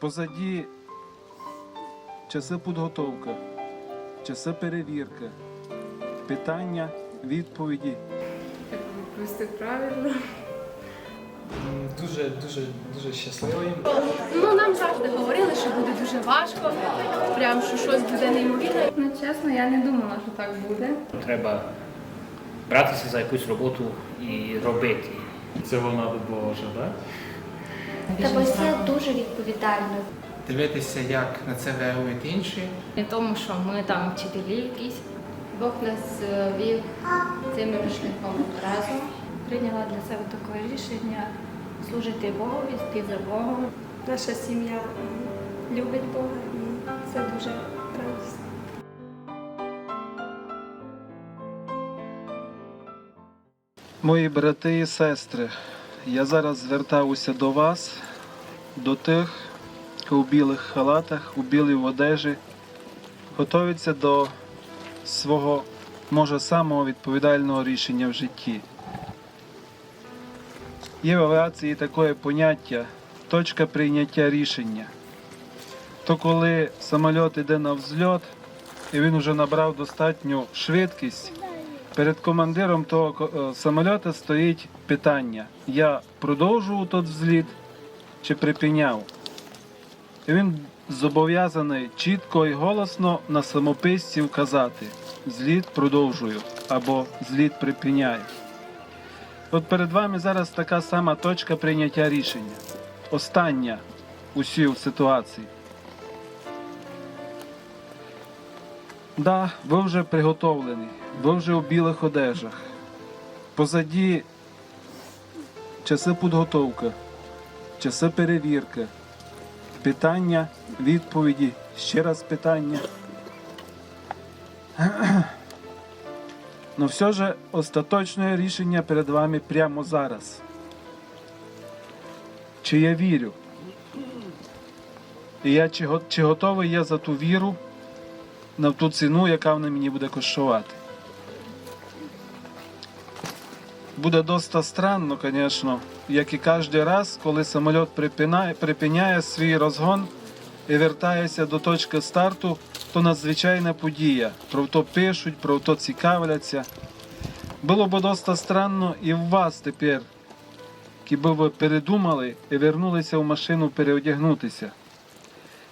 Позаді часи підготовки, часи перевірки, питання, відповіді. Як відповісти правильно? Дуже, дуже, дуже щасливий. Ну, нам завжди говорили, що буде дуже важко, прям що щось буде неймовірне. Ну, чесно, я не думала, що так буде. Треба братися за якусь роботу і робити. Це вона Божа, так? Та бо це дуже відповідально. дивитися, як на це реагують інші. Не тому, що ми там вчителі якісь. Бог нас е, вів цим шляхом разом. Прийняла для себе таке рішення служити Богу, йти за Богом. Наша сім'я любить Бога і це дуже радісно. Мої брати і сестри, я зараз звертаюся до вас, до тих, хто у білих халатах, у білій одежі, готуються до свого, може, самого відповідального рішення в житті. Є в авіації таке поняття точка прийняття рішення. То коли самоліт йде на взльот, і він вже набрав достатню швидкість, Перед командиром того е, стоїть питання: я продовжував тот взліт чи припиняв? І він зобов'язаний чітко і голосно на самописці вказати: зліт продовжую або зліт припиняю. От перед вами зараз така сама точка прийняття рішення. Остання усі в ситуації. Да, ви вже приготовлені, ви вже у білих одежах. Позаді часи підготовки, часи перевірки, питання, відповіді, ще раз питання. Но все же остаточне рішення перед вами прямо зараз. Чи я вірю? І я чи, чи готовий я за ту віру на ту ціну, яка вона мені буде коштувати. Буде доста странно, звісно, як і кожен раз, коли самоліт припинає, припиняє свій розгон і вертається до точки старту, то надзвичайна подія. Про то пишуть, про то цікавляться. Було б доста странно і в вас тепер, якби ви передумали і вернулися в машину переодягнутися.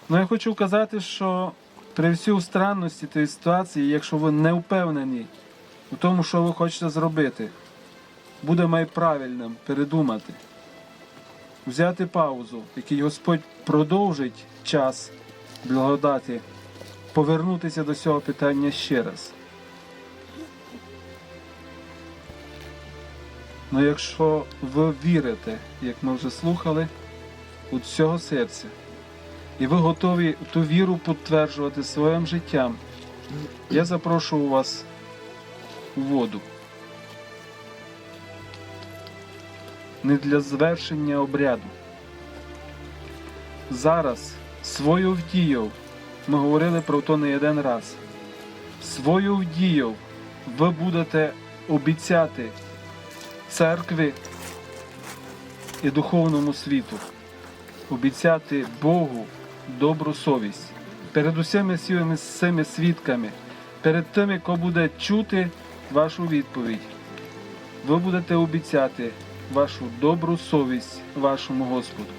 Ну я хочу вказати, що при всій странності тієї ситуації, якщо ви не впевнені у тому, що ви хочете зробити, буде найправильним передумати, взяти паузу, який Господь продовжить час благодаті, повернутися до цього питання ще раз. Ну якщо ви вірите, як ми вже слухали, у цього серця, і ви готові ту віру підтверджувати своїм життям, я запрошую вас у воду. Не для звершення обряду. Зараз свою вдіяв, ми говорили про то не один раз. Свою вдіяв ви будете обіцяти церкві і духовному світу обіцяти Богу добру совість перед усіми цими свідками, перед тими, хто буде чути вашу відповідь. Ви будете обіцяти вашу добру совість вашому Господу.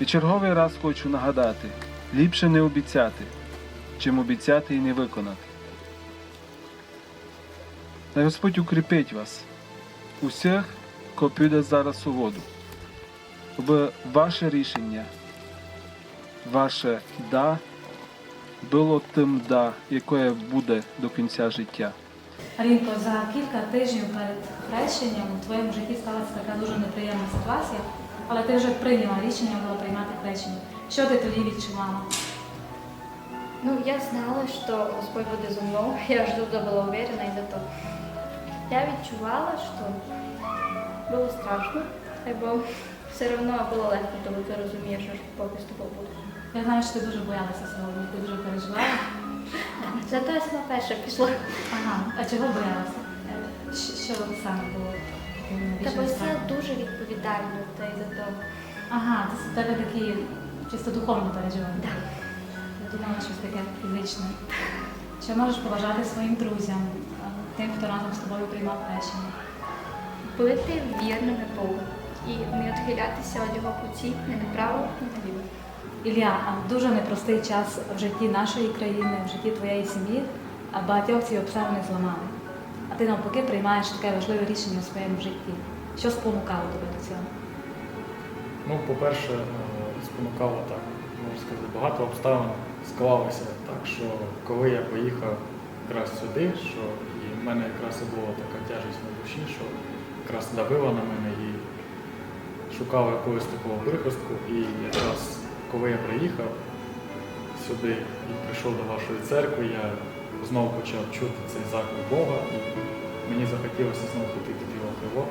І черговий раз хочу нагадати: ліпше не обіцяти, чим обіцяти і не виконати. Най Господь укріпить вас, усіх, хто піде зараз у воду щоб ваше рішення, ваше да було тим да, яке буде до кінця життя. Рінко, за кілька тижнів перед хрещенням у твоєму житті сталася така дуже неприємна ситуація, але ти вже прийняла рішення було приймати хрещення. Що ти тоді відчувала? Ну, я знала, що Господь буде зі мною. Я ж дуже була уверена из этого. Я відчувала, що було страшно, бо все одно було легко, коли ти розумієш, що Бог з тобою буде. Я знаю, що ти дуже боялася сьогодні, ти дуже переживала. Зато я сама перша пішла. Ага, а чого боялася? Що саме було? Та бо це страхом? дуже відповідально, та й за того. Ага, це в тебе такі чисто духовно переживання. Так. Я думала, щось таке фізичне. Що можеш побажати своїм друзям, тим, хто разом з тобою приймав хрещення? Бути вірними Богу і не відхилятися від його путі не направо, наліво. Ілля, а дуже непростий час в житті нашої країни, в житті твоєї сім'ї, а багатьох ці обставини зламали. А ти навпаки приймаєш таке важливе рішення у своєму житті. Що спонукало тебе до цього? Ну, по-перше, е, спонукало так, можна сказати, багато обставин склалося так, що коли я поїхав якраз сюди, що і в мене якраз і була така тяжість на душі, що якраз давила на мене і шукав якогось такого прихистку. І якраз коли я приїхав сюди і прийшов до вашої церкви, я знову почав чути цей заклик Бога, і мені захотілося знову піти під його.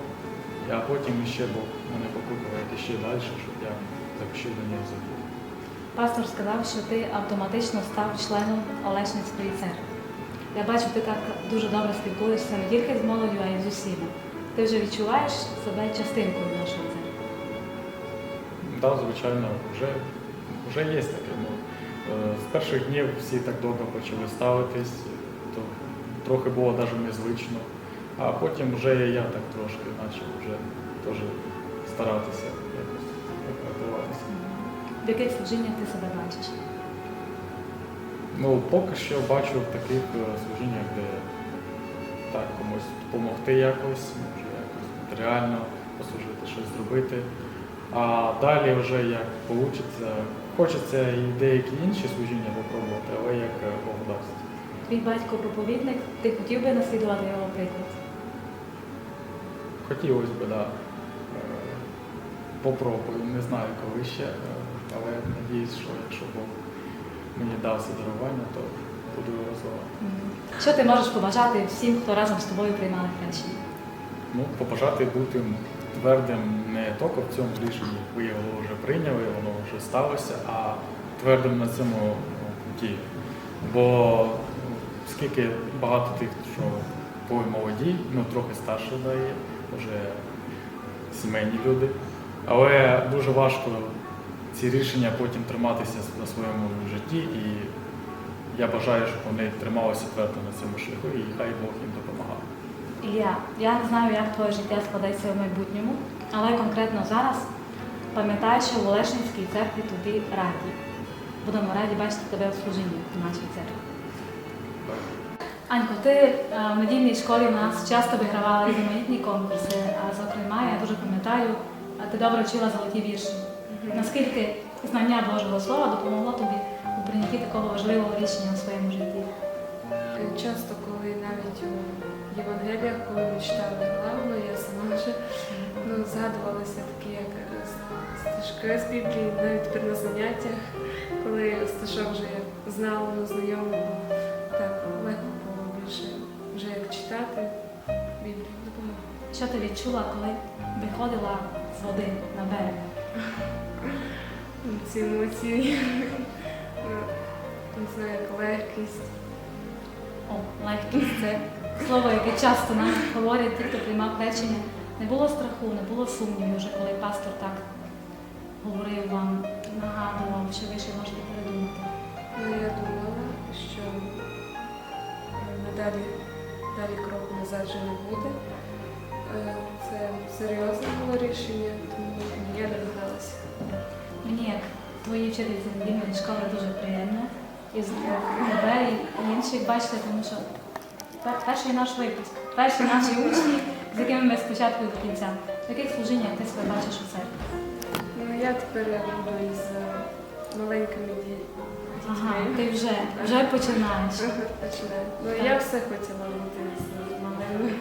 А потім ще Бог мене покликав йти ще далі, щоб я захотів до нього завів. Пастор сказав, що ти автоматично став членом Олешницької церкви. Я бачу, ти так дуже добре спілкуєшся не тільки з молоддю, а й з усіма. Ти вже відчуваєш себе частинкою нашої церкви. Так, звичайно, вже, вже є таке. Ну, е, з перших днів всі так добре почали ставитись, то трохи було навіть незвично. А потім вже я так трошки почав вже теж старатися якось рятуватися. В яких служіннях ти себе бачиш? Ну, поки що бачу в таких е, служіннях, де так, комусь допомогти якось, може якось матеріально послужити, щось зробити. А далі вже як вийде, хочеться і деякі інші служіння попробувати, але як е, Бог дасть. Твій батько проповідник, ти хотів би наслідувати його приклад? Хотілося б, да. Е, Попробую, не знаю коли ще, е, але надіюсь, що якщо Бог мені дасть це дарування, то буду його розвивати. Що ти можеш побажати всім, хто разом з тобою приймали хрещення? Ну, побажати бути твердим не тільки в цьому рішенні, ви його вже прийняли, воно вже сталося, а твердим на цьому ну, путі. Бо скільки багато тих, що були молоді, ну трохи старше дає, вже сімейні люди. Але дуже важко ці рішення потім триматися на своєму житті. І я бажаю, щоб вони трималися твердо на цьому шляху, і хай Бог їм допомагав. Ілля, я не знаю, як твоє життя складеться в майбутньому, але конкретно зараз пам'ятай, що в Олешницькій церкві тобі раді. Будемо раді бачити тебе в служінні в нашій церкві. Анько, ти е, в недільній школі у нас часто вигравала різноманітні конкурси, а зокрема, я дуже пам'ятаю, ти добре вчила золоті вірші. Наскільки знання Божого Слова допомогло тобі у прийнятті такого важливого рішення у своєму житті? Часто, коли навіть у Євангеліях, коли ми читали главно, я сама вже ну, згадувалася такі як е, стежки з Біблії, навіть тепер на заняттях, коли стежок вже знала, ну, знайома, було, так легко було більше вже як читати Біблію. Що ти відчула, коли виходила з води на берег? Ці емоції, ну, не знаю, як легкість. О, легкість це слово, яке часто нам говорять ті, хто приймав хрещення. Не було страху, не було сумніву, вже коли пастор так говорив вам, нагадував, що ви ще можете передумати. Ну, я думала, що е, надалі далі кроку назад вже не буде. Е, Це серйозне було рішення, тому я не вагалася. Мені, як твої вчительці недільної школи, дуже приємно. І з тебе, і інших бачити, тому що перший наш випуск, перші наші учні, з якими ми спочатку до кінця. В яких служіннях ти себе бачиш у церкві? Ну, я тепер буду із е, маленькими ді- Ага, ти вже, вже починаєш. Починаю. Ну, я все хотіла бути з малими.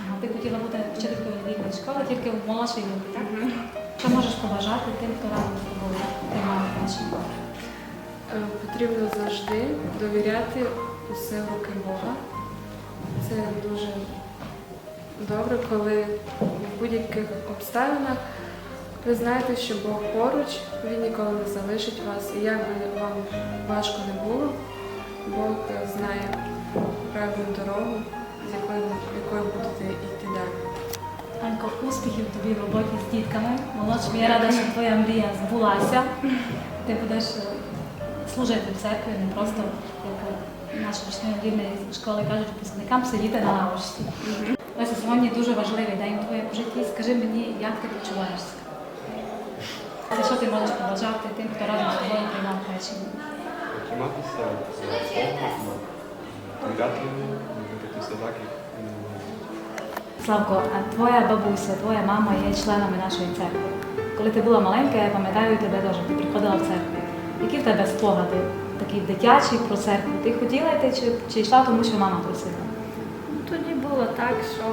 Ага, ти хотіла бути вчителькою недільної школи, тільки в молодшій групі, так? Що можеш побажати тим, хто разом з тобою приймав хрещення? Е, Потрібно завжди довіряти усе в руки Бога. Це дуже добре, коли в будь-яких обставинах ви знаєте, що Бог поруч, Він ніколи не залишить вас. І як би вам важко не було, Бог е, знає правильну дорогу, з якою, якою будете йти далі. Анько, успіхів тобі в роботі з дітками. Молодшим, я рада, що твоя мрія збулася. Ти будеш е, служити в церкві, не просто, як е, наші рівної школи кажуть випускникам, сидіти на лавочці. Леся, сьогодні дуже важливий день у твоєму житті. Скажи мені, як ти почуваєшся? За що ти можеш побажати тим, хто разом з тобою приймав хрещення? Триматися він говорить. Славко, а твоя бабуся, твоя мама є членами нашої церкви. Коли ти була маленька, я пам'ятаю тебе теж, ти приходила в церкву. Які в тебе спогади? Такі дитячі про церкву? Ти хотіла йти чи, чи йшла, тому що мама просила? Тоді було так, що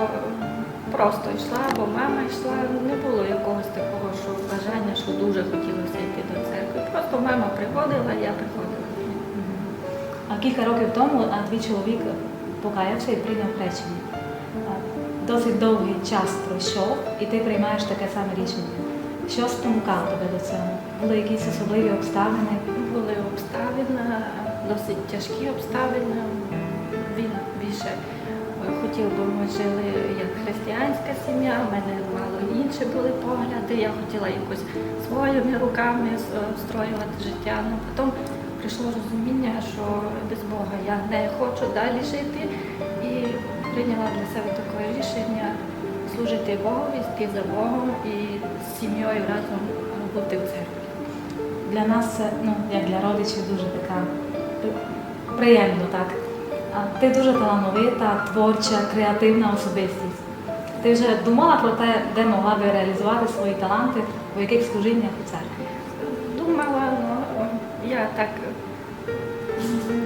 просто йшла, бо мама йшла. Не було якогось такого, що бажання, що дуже хотілося йти до церкви. Просто мама приходила, я приходила. А кілька років тому твій чоловік покаявся і прийняв хрещення. Досить довгий час пройшов, і ти приймаєш таке саме рішення. Що спонукало тебе до цього? Були якісь особливі обставини? Були обставини, досить тяжкі обставини. Він більше е, хотів би ми жили як християнська сім'я, в мене мало інші були погляди. Я хотіла якось своїми руками с- строювати життя. Ну потім прийшло розуміння, що без Бога я не хочу далі жити і прийняла для себе таке рішення служити Богові, йти за Богом і сім'єю разом бути в церкві. Для нас це, ну, як для родичів, дуже така приємно, так. Ти дуже талановита, творча, креативна особистість. Ти вже думала про те, де могла би реалізувати свої таланти, у яких служіннях у церкві? Думала, ну я так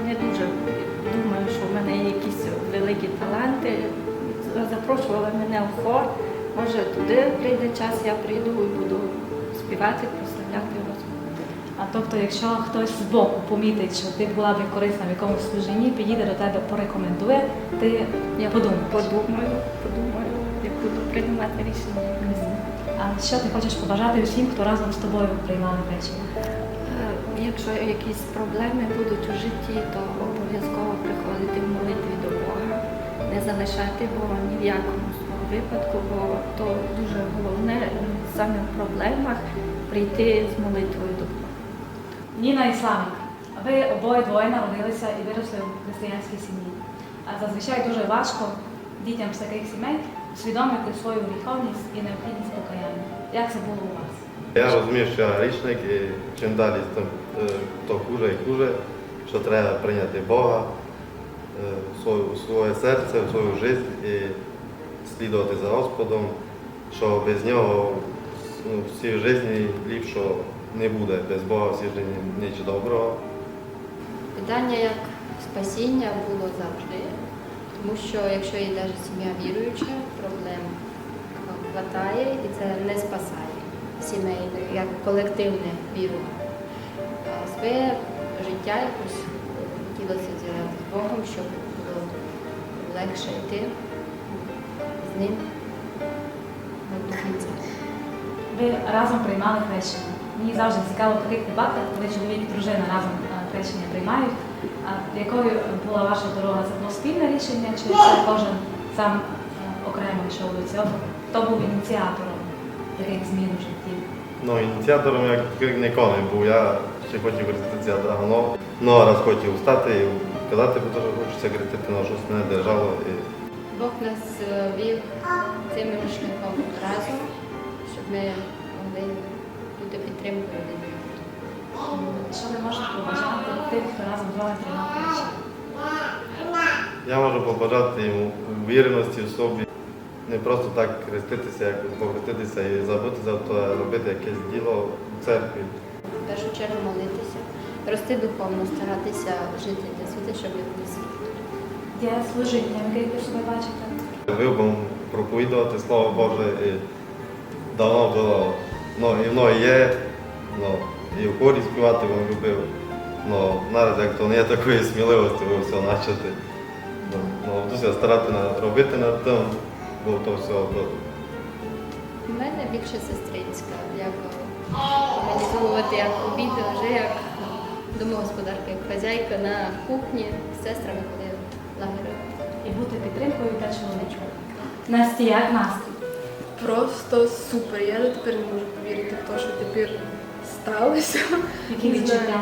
не дуже думаю, що в мене є якісь великі таланти. Запрошували мене в хор. Може, туди прийде час, я прийду і буду співати, прославляти Господа. А тобто, якщо хтось збоку помітить, що ти була б корисна в якомусь служінні, підійде до тебе, порекомендує, ти Я подумаєш. подумаю, подумаю, як буду приймати рішення. А що ти хочеш побажати усім, хто разом з тобою приймали речення? Е, Якщо якісь проблеми будуть у житті, то обов'язково приходити в молитві до Бога, не залишати Бога ні в якому випадку, бо то дуже головне е, саме в проблемах прийти з молитвою до Бога. Ніна і Славік, ви обоє двоє народилися і виросли в християнській сім'ї. А зазвичай дуже важко дітям з таких сімей усвідомити свою гріховність і необхідність покаяння. Як це було у вас? Я розумію, що я грішник і чим далі тим, е, то хуже і хуже, що треба прийняти Бога е, свою, в своє серце, в свою життя і слідувати за Господом, що без нього ну, в житті ліпшого не буде, без Бога в житті нічого доброго. Питання як спасіння було завжди, тому що якщо є навіть сім'я віруюча, проблем хватає і це не спасає сімейне, як колективне вірування. А своє життя якось хотілося зв'язати з Богом, щоб було легше йти з ним до кінця. Ви разом приймали хрещення. Мені завжди цікаво в таких випадках, коли чоловік і дружина разом е, хрещення приймають. А якою була ваша дорога? Це було спільне рішення, чи це кожен сам е, окремо йшов до цього? Хто був ініціатором таких змін у житті? Ну, ініціатором я ніколи не був. Я ще хотів хреститися давно. Ну, а раз хотів встати і казати, бо теж хочеться хрестити, але щось не держало. І Бог нас е, вів цим шляхом разом, щоб ми могли бути підтримкою один одного. Що ви можете побажати тим, хто разом з вами приймав? Я можу побажати йому віреності в собі. Не просто так хреститися, як похреститися і забути за то, а робити якесь діло в церкві. В першу чергу молитися, рости духовно, старатися жити для світу, щоб бути світло. Є служіння, яке ви себе бачите? Любимо проповідувати Слово Боже і давно було. Ну, і воно є, ну, і в хорі співати він любив. Ну, наразі як то не є такої сміливості, ви все почати. Ну, ну, буду старати робити над тим, бо то все буде. У мене більше сестринська, як організовувати як обіди, вже як домогосподарка, як хазяйка на кухні з сестрами, коли лагерю. І бути підтримкою для чоловічка. Насті, як настрій? просто супер. Я дотепер не можу повірити в те, що тепер сталося. Які Не відчуття?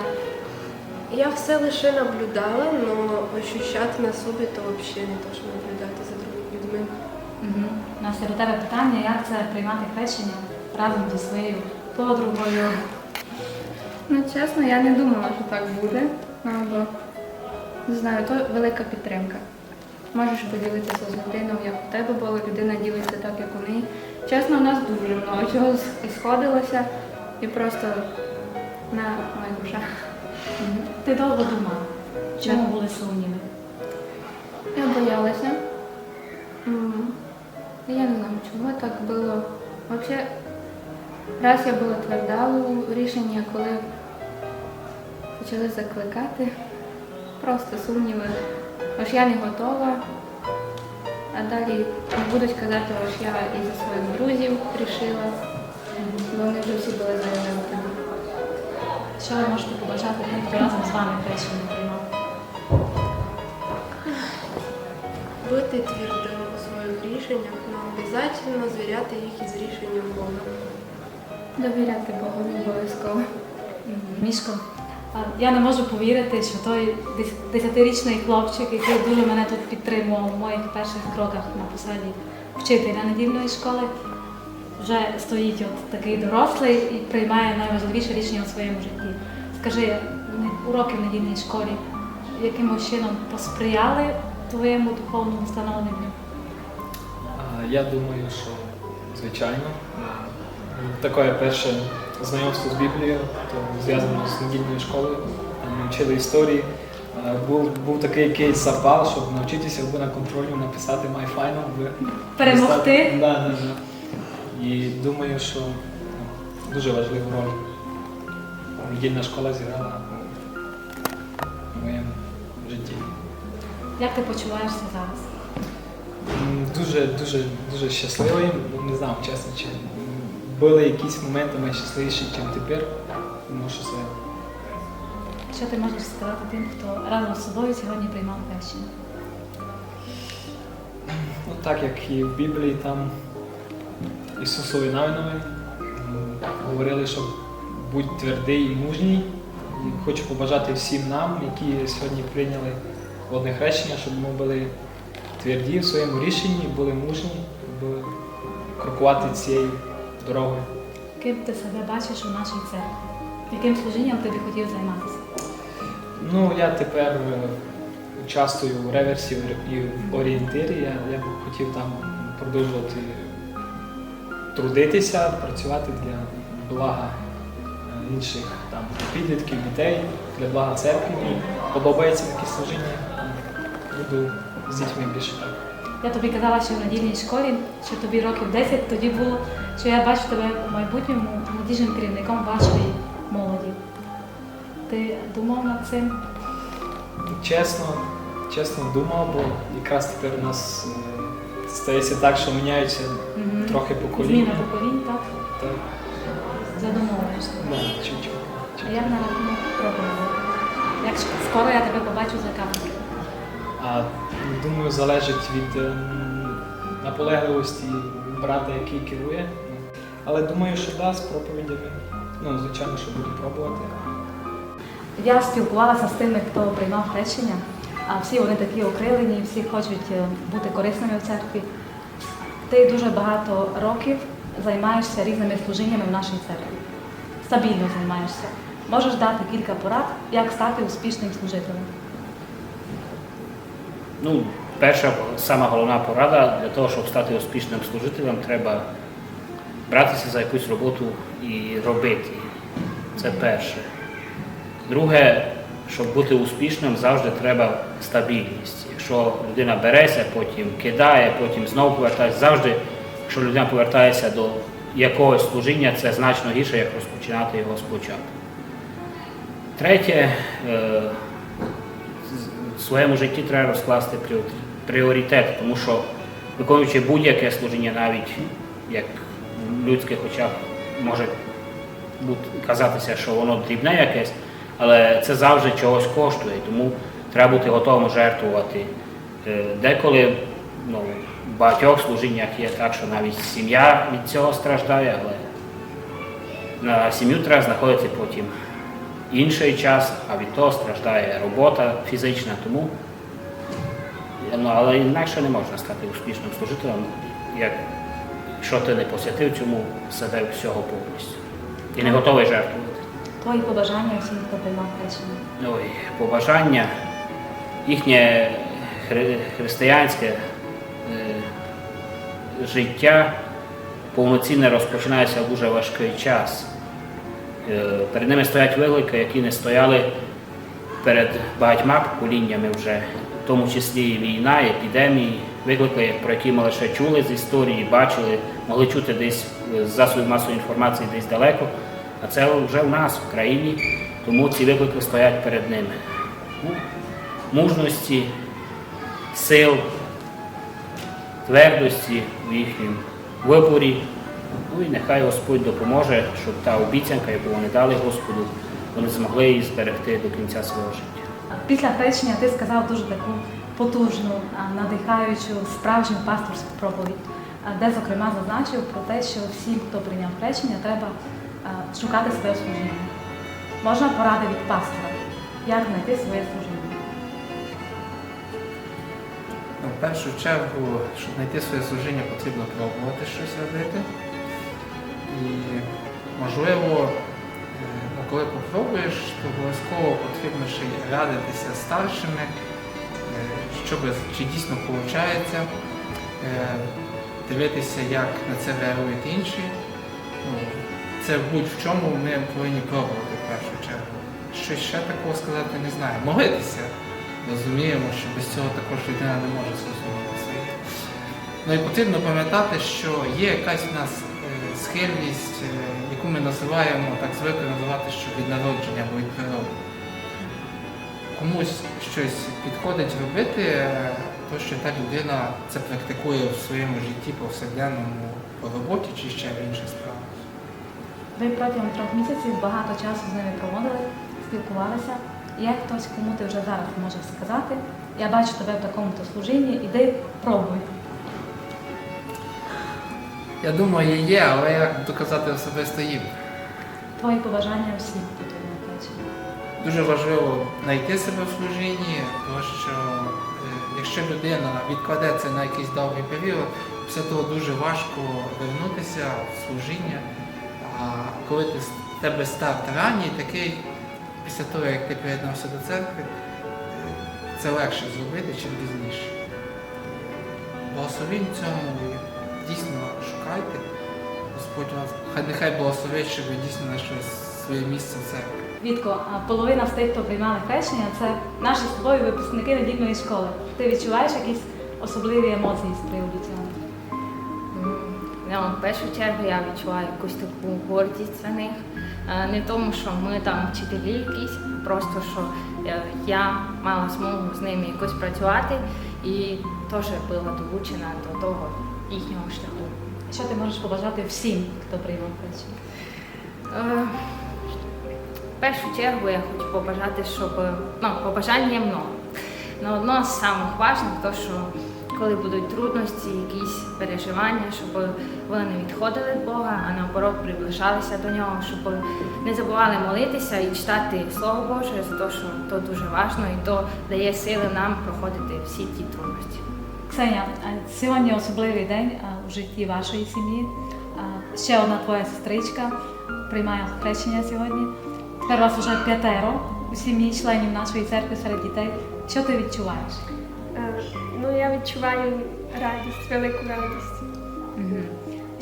Я все лише наблюдала, але ощущати на собі то взагалі не те, що наблюдати за другими людьми. Угу. Настя, до тебе питання, як це приймати хрещення разом зі своєю подругою? Ну, чесно, я не думала, що так буде. Ну, бо не знаю, то велика підтримка. Можеш поділитися з людиною, як у тебе було, людина ділиться так, як у неї. Чесно, у нас дуже много чого сходилося і просто на моя душа. Ти довго думала? Чому були сумніви? Я боялася. Я не знаю, чому так було. Взагалі, раз я була тверда у рішенні, коли почали закликати, просто сумніви. Ось я не готова. А далі не будуть казати, ось я і за своїх друзів рішила, вони вже всі були тоді. Що ви можете побажати тим, хто разом з вами хрещення приймав? Бути твердим у своїх рішеннях, але обов'язково звіряти їх із рішенням Бога. Довіряти Богу обов'язково. Мішко, я не можу повірити, що той десятирічний хлопчик, який дуже мене тут підтримував у моїх перших кроках на посаді вчителя недільної школи, вже стоїть от такий дорослий і приймає найважливіше рішення у своєму житті. Скажи, уроки в недільній школі якимось чином посприяли твоєму духовному становленню? Я думаю, що звичайно. Е, Таке перше знайомство з Біблією, то зв'язано з недільною школою. Ми вчили історії. Е, Був, був такий якийсь запал, щоб навчитися на контролю написати My Final. Перемогти? Да, да, да. І думаю, що ну, дуже важливу роль недільна школа зіграла у моєму житті. Як ти почуваєшся зараз? Дуже, дуже, дуже щасливий. Не знав, чесно, чи були якісь моменти найщасливіші, ніж тепер. Тому що це Що ти можеш сказати тим, хто разом з собою сьогодні приймав хрещення? ну, так, як і в Біблії, там Ісусові Навинові говорили, що будь твердий і мужній. І хочу побажати всім нам, які сьогодні прийняли водне хрещення, щоб ми були тверді в своєму рішенні, були мужні, були крокувати цією дорогою. Ким ти себе бачиш у нашій церкві? Яким служінням ти би хотів займатися? Ну, я тепер е, участвую у реверсі і в орієнтирі. Я, я б хотів там продовжувати трудитися, працювати для блага е, інших там підлітків, дітей, для блага церкви. Мені подобається таке служіння. Буду з дітьми більше так. Я тобі казала, що в недільній школі, що тобі років 10, тоді було, що я бачу тебе у майбутньому молодіжним керівником вашої молоді. Ти думав над цим? Чесно, чесно думав, бо якраз тепер у нас е, стається так, що міняються Мгм. трохи покоління. Зміна поколінь, так? Так, Задумовуєшся. да, чуть-чуть. А як на рахунок проповіді? Як скоро я тебе побачу за камерою? А думаю, залежить від ем, наполегливості брата, який керує. Але думаю, що да, з проповідями. Ну, звичайно, що буду пробувати. Я спілкувалася з тими, хто приймав хрещення, а всі вони такі окрилені, всі хочуть е, бути корисними в церкві. Ти дуже багато років займаєшся різними служіннями в нашій церкві. Стабільно займаєшся. Можеш дати кілька порад, як стати успішним служителем. Ну, перша, сама головна порада для того, щоб стати успішним служителем, треба братися за якусь роботу і робити. Це перше. Друге, щоб бути успішним, завжди треба стабільність. Якщо людина береться, потім кидає, потім знову повертається, завжди, якщо людина повертається до якогось служіння, це значно гірше, як розпочинати його спочатку. Третє, е, в своєму житті треба розкласти пріоритет- тому що виконуючи будь-яке служіння, навіть як людське, хоча б може казатися, що воно дрібне якесь, але це завжди чогось коштує, тому треба бути готовим жертвувати. Е, Деколи ну, в багатьох служіннях є так, що навіть сім'я від цього страждає, але на сім'ю треба знаходити потім інший час, а від того страждає робота фізична. Тому ну, але інакше не можна стати успішним служителем, як, якщо ти не посвятив цьому себе всього повністю і не готовий жертвувати. Твої побажання всім, хто приймав хрещення. Ой, побажання, їхнє хри- християнське е, життя повноцінне розпочинається в дуже важкий час. Е, перед ними стоять виклики, які не стояли перед багатьма поколіннями вже, в тому числі і війна, епідемії, виклики, про які ми лише чули з історії, бачили, могли чути десь з засобів масової інформації десь далеко. А це вже в нас, в країні, тому ці виклики стоять перед ними. Ну, мужності, сил, твердості в їхньому виборі. Ну і нехай Господь допоможе, щоб та обіцянка, яку вони дали Господу, вони змогли її зберегти до кінця свого життя. Після хрещення ти сказав дуже таку потужну, надихаючу, справжню пасторську проповідь, де, зокрема, зазначив про те, що всім, хто прийняв хрещення, треба шукати своє служіння. Можна поради від пастора, як знайти своє служіння. Ну, в першу чергу, щоб знайти своє служіння, потрібно пробувати щось робити. І можливо, е, ну, коли попробуєш, то обов'язково потрібно ще й радитися з старшими, е, щоб чи дійсно виходить, дивитися, як на це реагують інші. Ну, це будь-в чому ми повинні пробувати в першу чергу. Щось ще такого сказати не знаю. Молитися. Розуміємо, що без цього також людина не може зрозуміти світ. Ну і потрібно пам'ятати, що є якась в нас е, схильність, е, яку ми називаємо, так звикли називати, що від народження або від природи. Комусь щось підходить робити, е, то що та людина це практикує в своєму житті повсякденному по роботі чи ще в інших справах. Ви протягом трьох місяців багато часу з ними проводили, спілкувалися. Є хтось, кому ти вже зараз можеш сказати, я бачу тебе в такому-то служінні, іди пробуй. Я думаю, є, але як доказати особисто їм. Твої побажання всім, хто прийняв. Дуже важливо знайти себе в служінні, тому що е, якщо людина відкладе це на якийсь довгий період, після того дуже важко вернутися в служіння. А коли ти з тебе старт ранній, такий, після того, як ти приєднався до церкви, е, це легше зробити, чим пізніше. Благословінь цьому дійсно шукайте. Господь вас хай нехай благословить, щоб ви дійсно знайшли своє місце в церкві. Вітко, а половина з тих, хто приймали хрещення, це наші з тобою випускники недільної школи. Ти відчуваєш якісь особливі емоції з приводу цього? Ну, в першу чергу я відчуваю якусь таку гордість за них. Е, Не тому, що ми там вчителі якісь, а просто що е, я мала змогу з ними якось працювати і теж була долучена до того їхнього шляху. Що ти можеш побажати всім, хто приймав хрещення? Е, В першу чергу я хочу побажати, щоб ну, побажань є много. Но одно з самих важливих, то що коли будуть трудності, якісь переживання, щоб вони не відходили від Бога, а наоборот приближалися до нього, щоб не забували молитися і читати Слово Боже, за те, що то дуже важливо і то дає сили нам проходити всі ті трудності. Ксеня, сьогодні особливий день у житті вашої сім'ї. Ще одна твоя сестричка приймає хрещення сьогодні. Тепер вас вже п'ятеро у сім'ї членів нашої церкви серед дітей. Що ти відчуваєш? Е, Ну, я відчуваю радість, велику радість.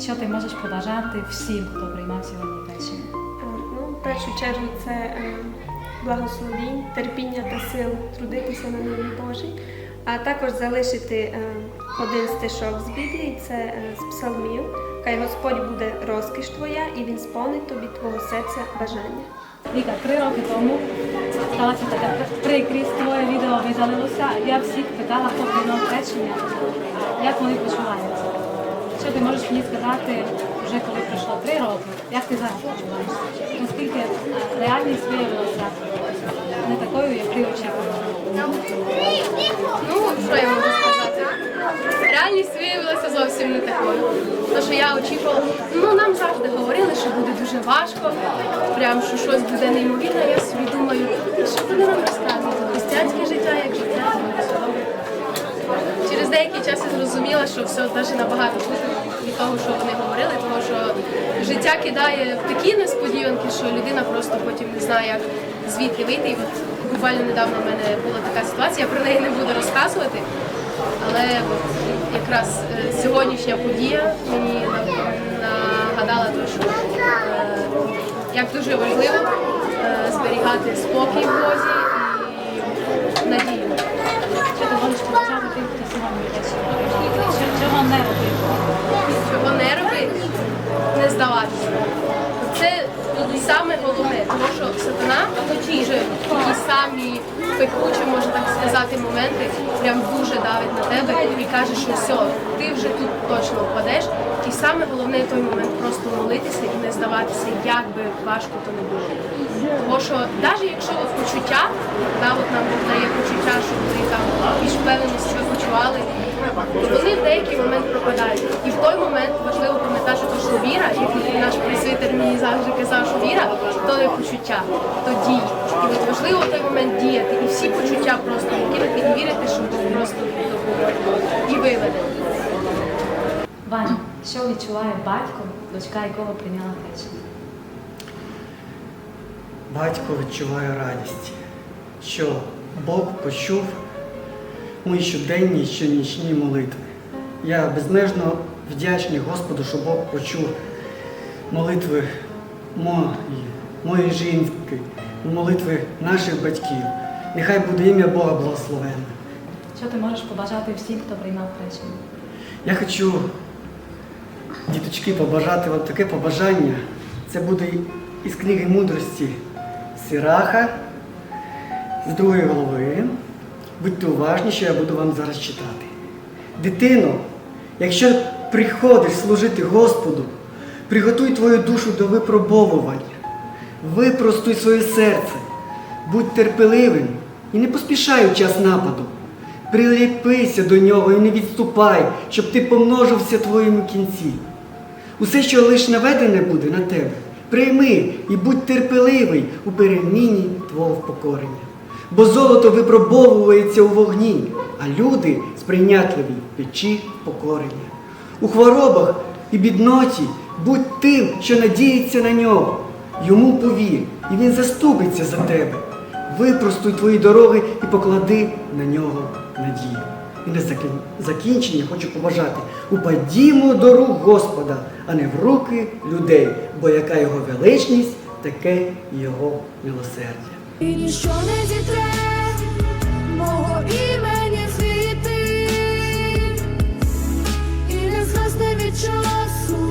Що ти можеш побажати всім, хто приймав сьогодні хрещення? Е, Ну, в першу чергу це е, благословінь, терпіння та сил трудитися на небі Божій, а також залишити е, один стишок з Біблії, це е, з псалмів. Хай Господь буде розкіш твоя, і він сповнить тобі твого серця бажання. Віка, три роки тому сталася така прикрість, твоє відео видалилося. Я всіх питала, хто приймав хрещення, як вони почуваються. Що ти можеш мені сказати, вже коли пройшло три роки, як ти зараз почуваєшся? Наскільки е, реальність виявилася не такою, як ти очікувала? Ну, що я можу сказати? Реальність виявилася зовсім не такою. Тому що я очікувала, ну нам завжди говорили, що буде дуже важко, прям що щось буде неймовірне. Я собі думаю, що вони нам розказують? Християнське життя, як життя. Через деякий час я зрозуміла, що все навіть набагато хуже від того, що вони говорили, тому що життя кидає в такі несподіванки, що людина просто потім не знає, як звідти вийти. І буквально недавно в мене була така ситуація, я про неї не буду розказувати. Але якраз е, сьогоднішня подія мені нагадала що е, як дуже важливо е, зберігати спокій в Бозі і надію. Чого не робити? Чого не робити, не здаватися. Це саме головне, тому що сатана дуже такі самі пекучі, можна так сказати, моменти, прям дуже давить на тебе і каже, що все, ти вже тут точно впадеш. І саме головне той момент просто молитися і не здаватися, як би важко то не було. Тому що навіть якщо ви в почуттях, да, от нам дає почуття, щоб ви там більш впевнено себе почували, то вони в деякий момент пропадають. І в той момент важливо пам'ятати, що віра, як наш пресвітер мені завжди казав, що віра то не почуття, то дії. І от важливо в той момент діяти і всі почуття просто кинути і вірити, що Бог просто і виведе. Ваня, що відчуває батько, дочка якого прийняла хрещення? Батько відчуває радість, що Бог почув мої щоденні і щонічні молитви. Я безмежно вдячний Господу, що Бог почув молитви мої, моєї жінки, молитви наших батьків. Нехай буде ім'я Бога благословенне. Що ти можеш побажати всім, хто приймав хрещення? Я хочу, діточки, побажати вам таке побажання. Це буде із книги мудрості Сираха з другої голови. Будьте уважні, що я буду вам зараз читати. Дитино, якщо приходиш служити Господу, приготуй твою душу до випробовування, випростуй своє серце, будь терпеливим і не поспішай у час нападу. Приліпися до нього і не відступай, щоб ти помножився твоєму кінці. Усе, що лиш наведене буде на тебе, прийми і будь терпеливий у переміні твого впокорення. Бо золото випробовується у вогні, а люди сприйнятливі в печі покорення. У хворобах і бідноті будь тим, що надіється на нього. Йому повір, і він заступиться за тебе. Випростуй твої дороги і поклади на нього надію. І на закінчення хочу побажати упадімо до рук Господа, а не в руки людей, бо яка його величність, таке його милосердя. І ніщо не зітре Just.